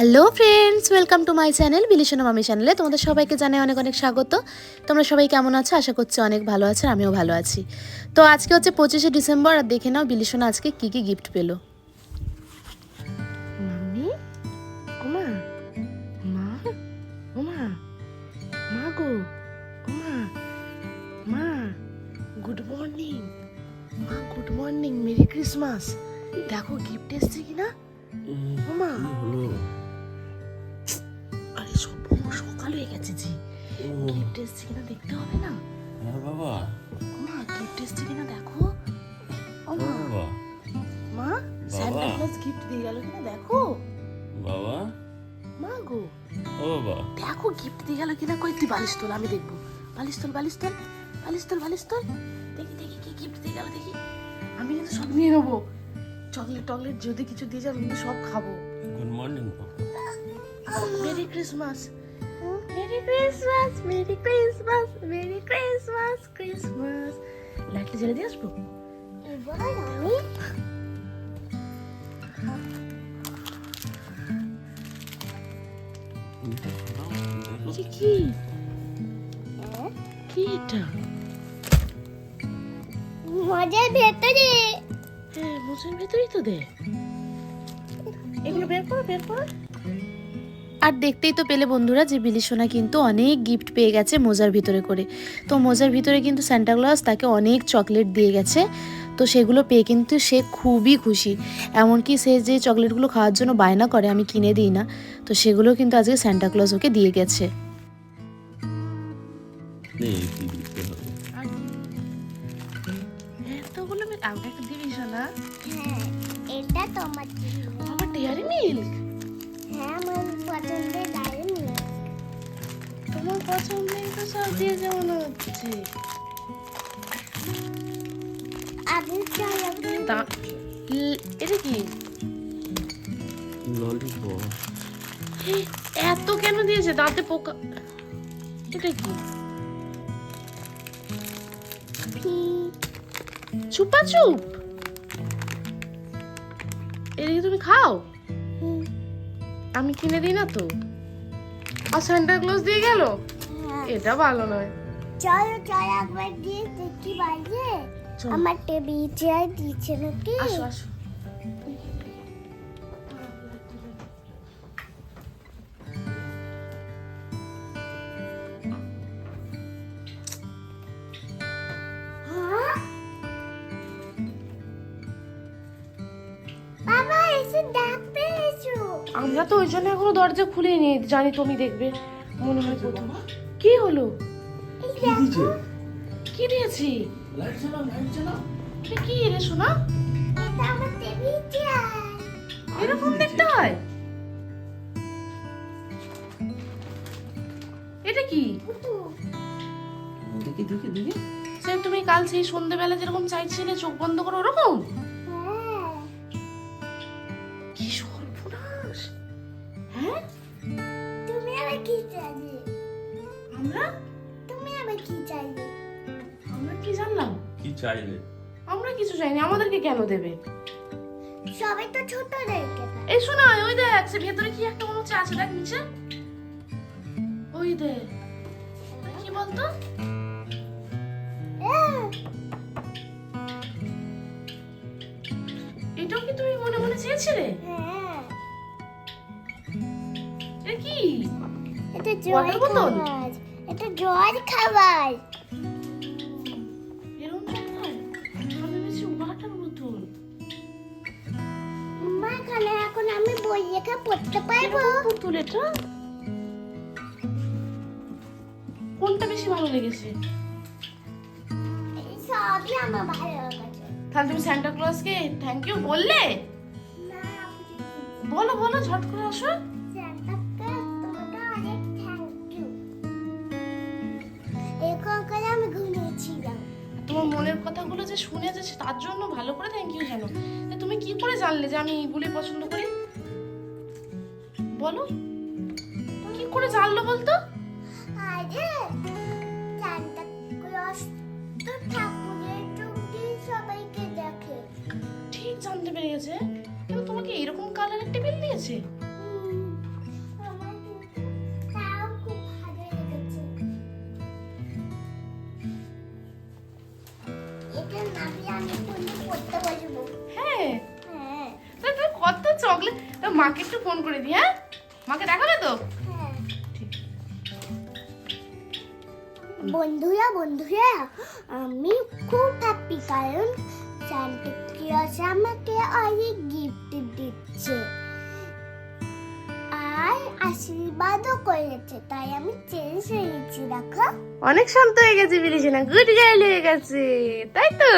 Hello friends welcome to my channel বিলিশনা মামি চ্যানেলে তোমাদের সবাইকে জানাই অনেক অনেক স্বাগত। তোমরা সবাই কেমন আছো? আশা করছি অনেক ভালো আছে আর আমিও ভালো আছি। তো আজকে হচ্ছে পঁচিশে ডিসেম্বর আর দেখে নাও বিলিশনা আজকে কি কি গিফট পেল। ওমা। মা? ওমা। মা গো। ওমা। মা। Good morning. মা গুড মর্নিং। Merry Christmas. দেখো গিফট এসছে কিনা? ওমা। হয়ে গেছে জি। গিফট এসছে কিনা দেখতে হবে না? হ্যাঁ বাবা। মা গিফট এসছে কিনা দেখো। ও মা। বাবা। মা স্যান্টা ক্লজ গিফট দিয়ে গেল কিনা দেখো। বাবা। মা গো। ও বাবা। দেখো গিফট দিয়ে গেল কিনা কই তুই বালিশ তোল আমি দেখব। বালিশ তোল বালিশ তোল বালিশ তোল বালিশ তোল। দেখি দেখি কি গিফট দিয়ে গেল দেখি। আমি কিন্তু সব নিয়ে নেব। চকলেট টকলেট যদি কিছু দিয়ে যাবে আমি কিন্তু সব খাব। গুড মর্নিং বাবা merry Christmas merry Christmas merry Christmas merry Christmas Christmas লাইটটা জ্বালিয়ে দিয়ে আসব আমি এটা কি কি এটা মজার ভেতরে। হ্যাঁ মোচের ভেতরেই তো দে। এগুলো বের করো বের করো। আর দেখতেই তো পেলে বন্ধুরা যে বিলিশোনা কিন্তু অনেক গিফট পেয়ে গেছে মোজার ভিতরে করে। তো মোজার ভিতরে কিন্তু স্যান্টাক্লজ তাকে অনেক চকলেট দিয়ে গেছে। তো সেগুলো পেয়ে কিন্তু সে খুবই খুশি। এমনকি সে যে চকলেটগুলো খাওয়ার জন্য বায়না করে আমি কিনে দিই না। তো সেগুলো কিন্তু আজকে স্যান্টাক্লজ ওকে দিয়ে গেছে। হ্যাঁ এটা তোমার জন্য। আমার ডেয়ারি মিল্ক? হ্যাঁ আমার পছন্দের ডায়রি তোমার পছন্দের তো সব দিয়ে যেমন হচ্ছে। এটা কি? ললিপপ এত কেন দিয়েছে? দাঁতে পোকা এটা কি? চুপা চুপ। এটা কি তুমি খাও? আমি কিনে দিই না তো? আর স্যান্টা ক্লজ দিয়ে গেল? এটা ভালো নয়। চলো চলো একবার দিয়ে দেখি বাইরে আমার টেবিল চেয়ার দিচ্ছে নাকি? আসো আসো। হ্যাঁ? বাবা এসে ডাক পেয়েছ আমরা তো ওই জন্য এখনও দরজা খুলিনি জানি তুমি দেখবে মনে হয় প্রথম। কি হলো? এই কি দিয়েছি? কি রে শোনা এরকম দেখতে হয়? এটা কি? দেখি দেখি দেখি। সে তুমি কাল সেই সন্ধ্যেবেলা যেরকম চাইছিলে চোখ বন্ধ করো ওরকম? চাইলে। আমরা কিছু চাইনি আমাদেরকে কেন দেবে? সবাই তো ছোট রেখে এই শোনা ওই দেখ সে ভেতরে কি একটা মনে হচ্ছে আছে দেখ নিচে। ওই দেখ ওই কি বলতো? এটাও কি তুমি মনে মনে চেয়েছিলে? হ্যাঁ। এটা কি? এটা জল? খাবার। এটা জল খাবার। বই লেখা পড়তে পারব? বোতল কোনটা বেশি ভালো লেগেছে? সবই আমার ভালো লাগছে। তাহলে তুমি সান্টা ক্লজকে থ্যাংক ইউ বললে? বলো বলো ঝট করে আসো। আমি ঘুমিয়েছিলাম। তোমার মনের কথাগুলো যে শুনেছে তার জন্য ভালো করে থ্যাংক ইউ জানো। তুমি কি করে জানলে যে আমি এইগুলি পছন্দ করি? বলো। কি করে জানলো বলতো? আরে সবাইকে দেখে। ঠিক জানতে পেরে গেছে কিন্তু তোমাকে এরকম কালারের বিল দিয়েছে? হ্যাঁ। কত চকলেট? মাকে একটু ফোন করে দিই হ্যাঁ? মাকে দেখাবে তো? বন্ধুরা বন্ধুরা আমি খুব হ্যাপি কারণ সান্টা ক্লজ আমাকে অনেক গিফট দিচ্ছে। আর আশীর্বাদও করেছে তাই আমি চেঞ্জ হয়ে গেছি দেখো। অনেক শান্ত হয়ে গেছে বিলিশনা গুড গার্ল হয়ে গেছে তাই তো?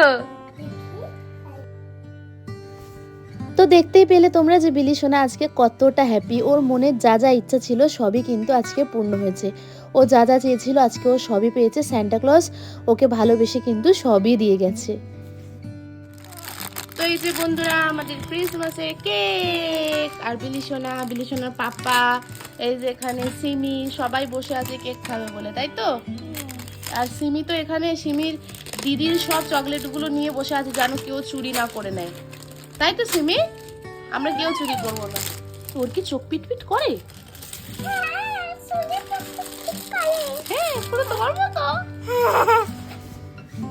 তো দেখতেই পেলে তোমরা যে বিলি সোনা আজকে কতটা হ্যাপি ওর মনে যা যা ইচ্ছা ছিল সবই কিন্তু আজকে পূর্ণ হয়েছে। ও যা যা চেয়েছিল আজকে ও সবই পেয়েছে। স্যান্টা ক্লজ ওকে ভালোবেসে কিন্তু সবই দিয়ে গেছে। তো এই যে বন্ধুরা, আমাদের ক্রিসমাসের কেক আর বিলিশোনা বিলিশোনার পাপা, এই যে এখানে সিমি, সবাই বসে আছে কেক খাবে বলে, তাই তো? আর সিমি তো এখানে, সিমির দিদির সব চকলেটগুলো নিয়ে বসে আছে, যেন কেউ চুরি না করে নেয়। তাই তো সিমি, আমরা কেউ চুরি করব না। তোর কি চোখ পিটপিট করে? হ্যাঁ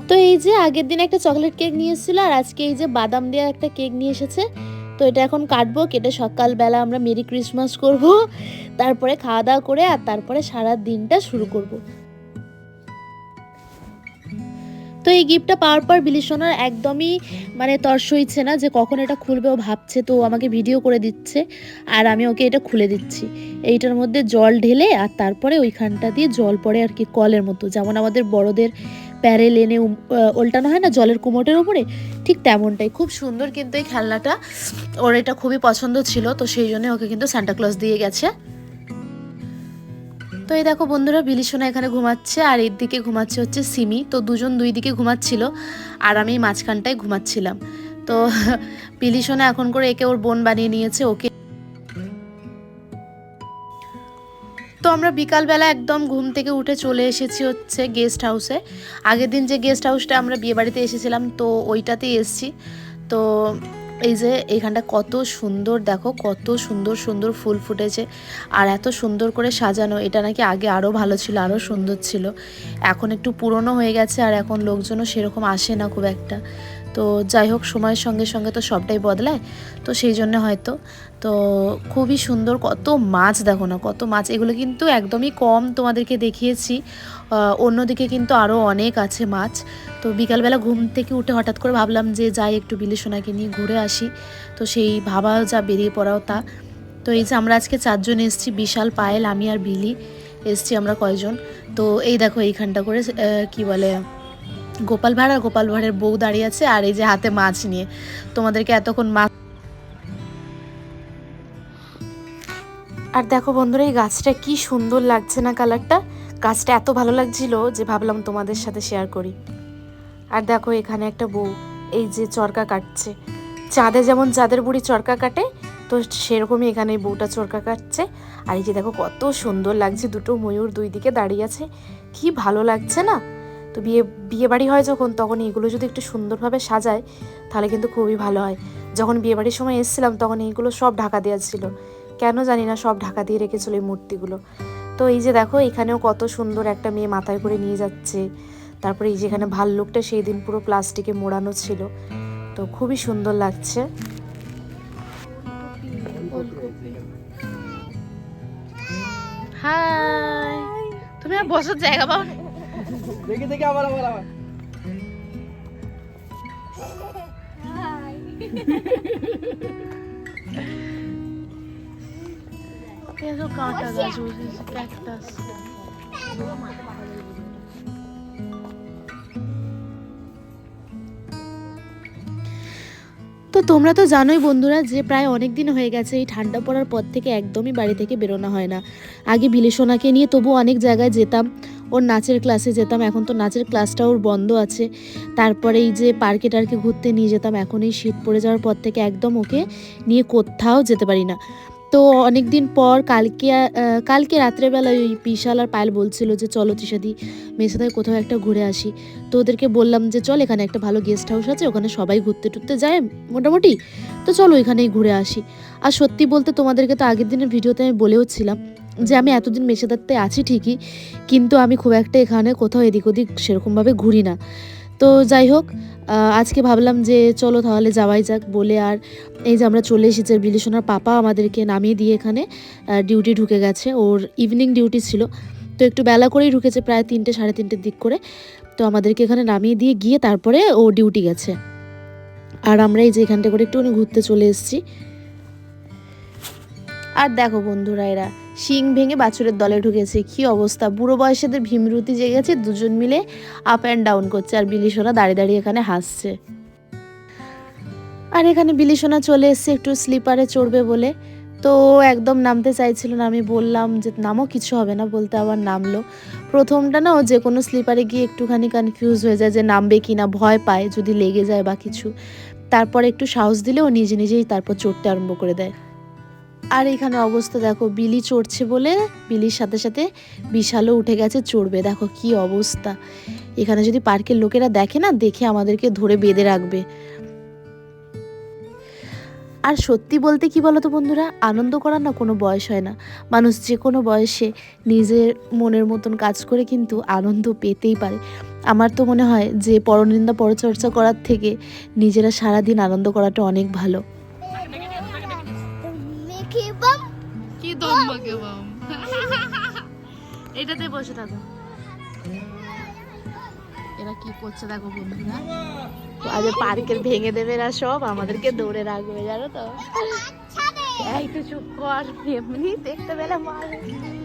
তো এই যে আগের দিন একটা চকলেট কেক নিয়ে আর আজকে এই যে বাদাম দেওয়া একটা কেক নিয়ে এসেছে, তো এটা এখন কাটবো, কেটে সকালবেলা আমরা মেরি ক্রিসমাস করব, তারপরে খাওয়া দাওয়া করে, আর তারপরে সারা দিনটা শুরু করব। তো এই গিফটটা পাওয়ার পর বিলিসোনার একদমই মানে তর সইছে না যে কখন এটা খুলবে, ও ভাবছে তো আমাকে ভিডিও করে দিচ্ছে আর আমি ওকে এটা খুলে দিচ্ছি। এইটার মধ্যে জল ঢেলে আর তারপরে ওইখানটা দিয়ে জল পড়ে আর কি কলের মতো। যেমন আমাদের বড়দের প্যারেল এনে ওল্টানো হয় না জলের কুমোটের উপরে? ঠিক তেমনটাই। খুব সুন্দর কিন্তু এই খেলনাটা। ওর এটা খুবই পছন্দ ছিল, তো সেই জন্য ওকে কিন্তু সান্টাক্লজ দিয়ে গেছে। তো এই দেখো বন্ধুরা বিলিসোনা এখানে ঘুমাচ্ছে আর এর দিকে ঘুমাচ্ছে হচ্ছে সিমি। তো দুজন দুই দিকে ঘুমাচ্ছিল আর আমি মাঝখানটায় ঘুমাচ্ছিলাম। তো বিলিসোনা এখন করে একে ওর বোন বানিয়ে নিয়েছে, ওকে। তো আমরা বিকালবেলা একদম ঘুম থেকে উঠে চলে এসেছি হচ্ছে গেস্ট হাউসে আগের দিন যে গেস্ট হাউসটা আমরা বিয়েবাড়িতে এসেছিলাম, তো ওইটাতেই এসেছি। তো এই যে এখানটা কত সুন্দর, দেখো কত সুন্দর সুন্দর ফুল ফুটেছে। আর এত সুন্দর করে সাজানো, এটা নাকি আগে আরও ভালো ছিল আরও সুন্দর ছিল। এখন একটু পুরনো হয়ে গেছে, আর এখন লোকজনও সেরকম আসে না খুব একটা। তো যাই হোক, সময়ের সঙ্গে সঙ্গে তো সবটাই বদলায়। তো সেই জন্য হয়তো, তো খুবই সুন্দর, কত মাছ দেখো না, কত মাছ। এগুলো কিন্তু একদমই কম তোমাদেরকে দেখিয়েছি। অন্যদিকে কিন্তু আরও অনেক আছে মাছ। তো বিকালবেলা ঘুম থেকে উঠে হঠাৎ করে ভাবলাম যে যাই, একটু বিলিসোনাকে নিয়ে ঘুরে আসি। তো সেই ভাবা যা বেরিয়ে পড়াও তা। তো এই যে আমরা আজকে চারজন এসেছি, বিশাল পায়েল, আমি আর বিলি। এসছি আমরা কয়জন। তো এই দেখো এইখানটা করে কি বলে গোপাল ভাঁড় আর গোপাল ভাঁড়ের বউ দাঁড়িয়ে আছে আর এই যে হাতে মাছ নিয়ে। তোমাদেরকে এতক্ষণ মাছ আর দেখো বন্ধুরা, এই গাছটা কি সুন্দর লাগছে না কালারটা? গাছটা এত ভালো লাগছিল যে ভাবলাম তোমাদের সাথে শেয়ার করি। আর দেখো এখানে একটা বউ, এই যে চরকা কাটছে। চাঁদে যেমন চাঁদের বুড়ি চরকা কাটে, তো সেরকমই এখানে বউটা চরকা কাটছে। আর এই যে দেখো কত সুন্দর লাগছে, দুটো ময়ূর দুই দিকে দাঁড়িয়ে আছে। কি ভালো লাগছে না? তো বিয়ে বিয়ে বাড়ি হয় যখন, তখন এগুলো যদি একটু সুন্দরভাবে সাজায়, তাহলে কিন্তু খুবই ভালো হয়। যখন বিয়ে বাড়ির সময় এসেছিলাম, তখন এইগুলো সব ঢাকা দেওয়া ছিল। কেন জানি না, সব ঢাকা দিয়ে রেখেছিল এই মূর্তিগুলো। তো এই যে দেখো, এখানেও কত সুন্দর একটা মেয়ে মাথায় করে নিয়ে যাচ্ছে। তারপরে এই যেখানে ভাল্লুকটা সেই দিন পুরো প্লাস্টিকে মোড়ানো ছিল। তো খুবই সুন্দর লাগছে। হাই! তুমি আর বসার জায়গা পাও? দেখে দেখে আবার আবার আবার। এত কাঁটা গাছ ক্যাকটাস তো তোমরা তো জানোই বন্ধুরা যে প্রায় অনেক দিন হয়ে গেছে এই ঠান্ডা পড়ার পর থেকে একদমই বাড়ি থেকে বেরোনো হয় না। আগে বিলেসোনাকে নিয়ে তবু অনেক জায়গায় যেতাম। ওর নাচের ক্লাসে যেতাম, এখন তো নাচের ক্লাসটা ওর বন্ধ আছে। তারপরে এই যে পার্কে টার্কে ঘুরতে নিয়ে যেতাম, এখন এই শীত পড়ে যাওয়ার পর থেকে একদম ওকে নিয়ে কোথাও যেতে পারি না। তো অনেক দিন পর কালকে কালকে রাত্রেবেলা ওই বিশাল আর পায়েল বলছিল যে, চলো তৃষাদি মেয়ের সাথে কোথাও একটা ঘুরে আসি। তো ওদেরকে বললাম যে, চল এখানে একটা ভালো গেস্ট হাউস আছে, ওখানে সবাই ঘুরতে টুরতে যায় মোটামুটি। তো চলো ওইখানেই ঘুরে আসি। আর সত্যি বলতে তোমাদেরকে তো আগের দিনের ভিডিওতে আমি বলেও ছিলাম যে আমি এতদিন মেছেদারতে আছি ঠিকই, কিন্তু আমি খুব একটা এখানে কোথাও এদিক ওদিক সেরকমভাবে ঘুরি না। তো যাই হোক আজকে ভাবলাম যে চলো তাহলে যাওয়াই যাক বলে আর এই যে আমরা চলে এসেছি বিলিসোনার পাপা আমাদেরকে নামিয়ে দিয়ে এখানে ডিউটি ঢুকে গেছে। ওর ইভিনিং ডিউটি ছিল। তো একটু বেলা করেই ঢুকেছে প্রায় তিনটে, সাড়ে তিনটের দিক করে। তো আমাদেরকে এখানে নামিয়ে দিয়ে গিয়ে তারপরে ও ডিউটি গেছে। আর আমরা এই যে এখানটা করে একটুখানি ঘুরতে চলে এসেছি। আর দেখো বন্ধুরা এরা শিং ভেঙে বাছুরের দলে ঢুকেছে। কি অবস্থা? বুড়ো বয়সেদের ভীমরুতি জেগেছে, দুজন মিলে আপ অ্যান্ড ডাউন করছে আর বিলিসোনা দাঁড়িয়ে দাঁড়িয়ে এখানে হাসছে। আর এখানে বিলিসোনা চলে এসছে একটু স্লিপারে চড়বে বলে। তো একদম নামতে চাইছিল না, আমি বললাম যে নামও কিছু হবে না, বলতে আবার নামলো। প্রথমটা না ও যে কোনো স্লিপারে গিয়ে একটুখানি কনফিউজ হয়ে যায় যে, নামবে কি না? ভয় পায়, যদি লেগে যায় বা কিছু। তারপর একটু সাহস দিলে ও নিজে নিজেই তারপর চড়তে আরম্ভ করে দেয়। আর এখানে অবস্থা দেখো, বিলি চড়ছে বলে বিলির সাথে সাথে বিশালও উঠে গেছে, চড়বে। দেখো কি অবস্থা। এখানে যদি পার্কের লোকেরা দেখে না, দেখে আমাদেরকে ধরে বেঁধে রাখবে। আর সত্যি বলতে কি বলতো বন্ধুরা, আনন্দ করার না কোনো বয়স হয় না। মানুষ যে কোনো বয়সে নিজের মনের মতন কাজ করে কিন্তু আনন্দ পেতেই পারে। আমার তো মনে হয় যে পরনিন্দা পরচর্চা করার থেকে নিজেরা সারাদিন আনন্দ করাটা অনেক ভালো। কি দম্বাকে বাম। এটাতে বসে থাকো। এরা কি করছে দেখো বন্ধুরা? আজ পার্কের ভেঙে দেবে এরা সব আমাদেরকে দৌড়ে রাখবে জানো তো? এই তো চুপ কর এমনি দেখতে পেলে মার।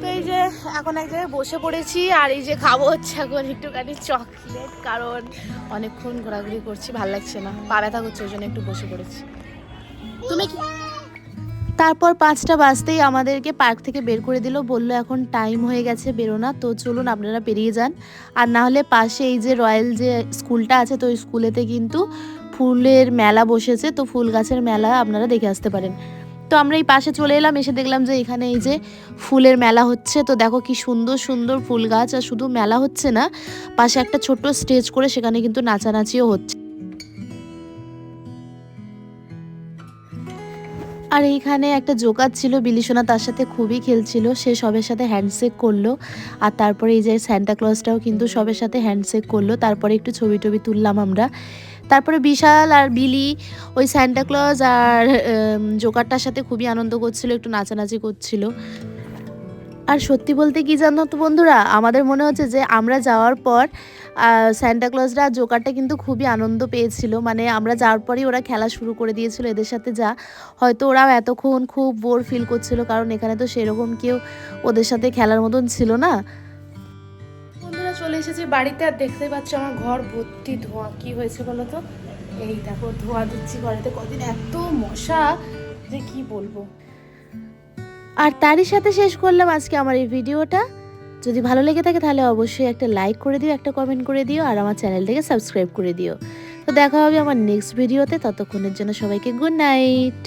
তো এই যে এখন এক জায়গায় বসে পড়েছি আর এই যে খাব হচ্ছে এখন একটুখানি চকলেট কারণ অনেকক্ষণ ঘোরাঘুরি করছি ভালো লাগছে না। পা ব্যথা করছে ওই জন্য একটু বসে পড়েছি। তুমি কি তারপর পাঁচটা বাজতেই আমাদেরকে পার্ক থেকে বের করে দিল, বলল, এখন টাইম হয়ে গেছে বেরোনা তো চলুন, আপনারা পেরিয়ে যান। আর না হলে পাশে এই যে রয়্যাল যে স্কুলটা আছে, তো ওই স্কুলেতে কিন্তু ফুলের মেলা বসেছে। তো ফুল গাছের মেলা আপনারা দেখে আসতে পারেন। তো আমরা এই পাশে চলে এলাম, এসে দেখলাম যে এখানে এই যে ফুলের মেলা হচ্ছে। তো দেখো কি সুন্দর সুন্দর ফুল গাছ। আর শুধু মেলা হচ্ছে না, পাশে একটা ছোট্ট স্টেজ করে সেখানে কিন্তু নাচানাচিও হচ্ছে। আর এইখানে একটা জোকার ছিল বিলিসোনা তার সাথে খুবই খেলছিল, সে সবের সাথে হ্যান্ডশেক করল। আর তারপরে এই যে স্যান্টা ক্লজটাও কিন্তু সবের সাথে হ্যান্ডশেক করল। তারপরে একটু ছবি টবি তুললাম আমরা। তারপরে বিশাল আর বিলি, ওই স্যান্টা ক্লজ আর জোকারটার সাথে খুবই আনন্দ করছিল, একটু নাচানাচি করছিল। আর সত্যি বলতে কি জানো তো বন্ধুরা? আমাদের মনে হচ্ছে যে আমরা যাওয়ার পর স্যান্টা ক্লজরা জোকারটা কিন্তু খুবই আনন্দ পেয়েছিল। মানে আমরা যাওয়ার পরই ওরা খেলা শুরু করে দিয়েছিল এদের সাথে যা। হয়তো ওরাও এতক্ষণ খুব বোর ফিল করছিল, কারণ এখানে তো সেরকম কেউ ওদের সাথে খেলার মতন ছিল না। বন্ধুরা, চলে এসেছি বাড়িতে আর দেখতে পাচ্ছ আমার ঘর ভর্তি ধোঁয়া। কি হয়েছে বলো তো? এই দেখো, ধোঁয়া দিচ্ছি ঘরেতে। কদিন এত মশা যে কি বলব? আর তারই সাথে শেষ করলাম আজকে আমার এই ভিডিওটা। যদি ভালো লেগে থাকে তাহলে অবশ্যই একটা লাইক করে দিও, একটা কমেন্ট করে দিও, আর আমার চ্যানেলটাকে সাবস্ক্রাইব করে দিও। তো দেখা হবে আমার নেক্সট ভিডিওতে ততক্ষণের জন্য সবাইকে গুড নাইট